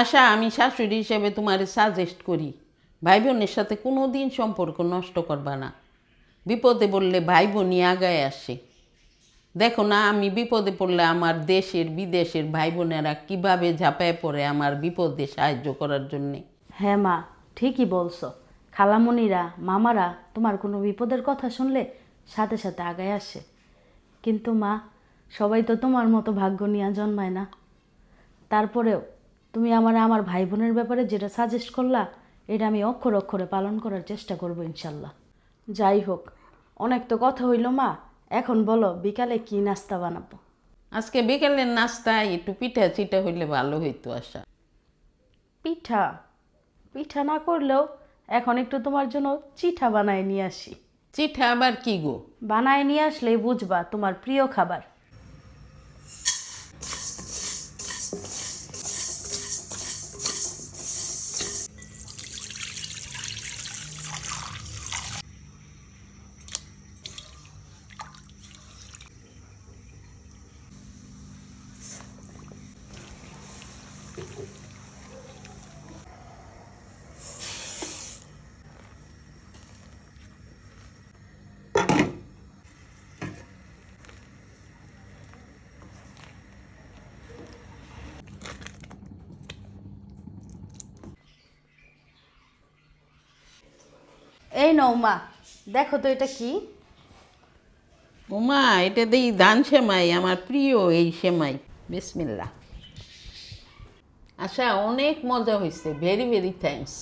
আশা, আমি শাশুড়ি হিসেবে তোমার সাজেস্ট করি ভাই বোনের সাথে কোনো দিন সম্পর্ক নষ্ট করবা না। বিপদে পড়লে ভাই বোনই আগায় আসে। দেখো না, আমি বিপদে পড়লে আমার দেশের, বিদেশের ভাই বোনেরা কীভাবে ঝাঁপায় পড়ে আমার বিপদে সাহায্য করার জন্যে? হ্যাঁ মা, ঠিকই বলছো। খালামণিরা, মামারা তোমার কোনো বিপদের কথা শুনলে সাথে সাথে আগায় আসে। কিন্তু মা, সবাই তো তোমার মতো ভাগ্য নিয়ে জন্মায় না। তারপরেও তুমি আমার আমার ভাই বোনের ব্যাপারে যেটা সাজেস্ট করলা এটা আমি অক্ষর অক্ষরে পালন করার চেষ্টা করব ইনশাল্লাহ। যাই হোক অনেক তো কথা হইল মা এখন বলো বিকালে কি নাস্তা বানাবো? আজকে বিকেলের নাস্তায় একটু পিঠা চিঠা হইলে ভালো হইতো আশা। পিঠা? পিঠা না করলেও এখন একটু তোমার জন্য চিঠা বানায় নিয়ে আসি। চিঠা আবার কি গো? বানায় নিয়ে আসলেই বুঝবা তোমার প্রিয় খাবার। এই নৌমা দেখো তো এটা কি? ওমা এটা দেই ধান সেমাই, আমার প্রিয় এই সেমাই। বিসমিল্লা আচ্ছা অনেক মজা হয়েছে ভেরি ভেরি থ্যাঙ্কস